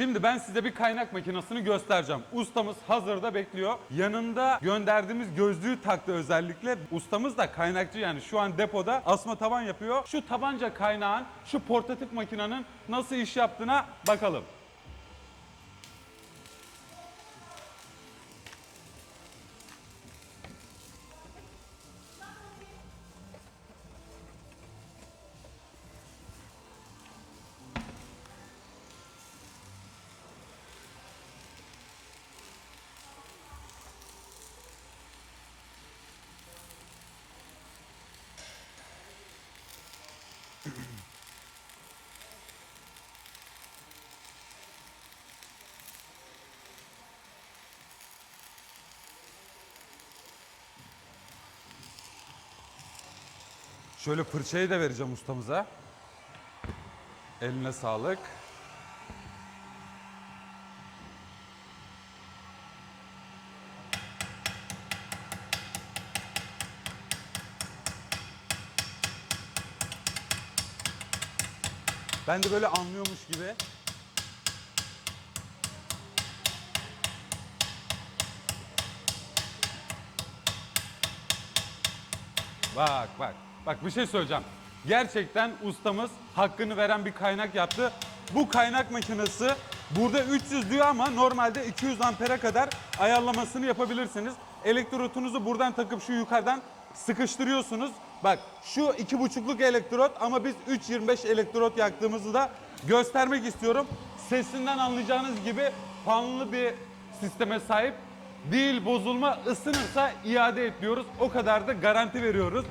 Şimdi ben size bir kaynak makinesini göstereceğim. Ustamız hazırda bekliyor. Yanında gönderdiğimiz gözlüğü taktı özellikle. Ustamız da kaynakçı yani şu an depoda asma taban yapıyor. Şu tabanca kaynağın, şu portatif makinenin nasıl iş yaptığına bakalım. Şöyle fırçayı da vereceğim ustamıza. Eline sağlık. Ben de böyle anlıyormuş gibi. Bak bak. Bak bir şey söyleyeceğim. Gerçekten ustamız hakkını veren bir kaynak yaptı. Bu kaynak makinesi burada 300 diyor ama normalde 200 ampere kadar ayarlamasını yapabilirsiniz. Elektrotunuzu buradan takıp şu yukarıdan sıkıştırıyorsunuz. Bak şu 2,5'luk elektrot ama biz 3.25 elektrot yaktığımızı da göstermek istiyorum. Sesinden anlayacağınız gibi fanlı bir sisteme sahip değil bozulma ısınırsa iade et diyoruz. O kadar da garanti veriyoruz.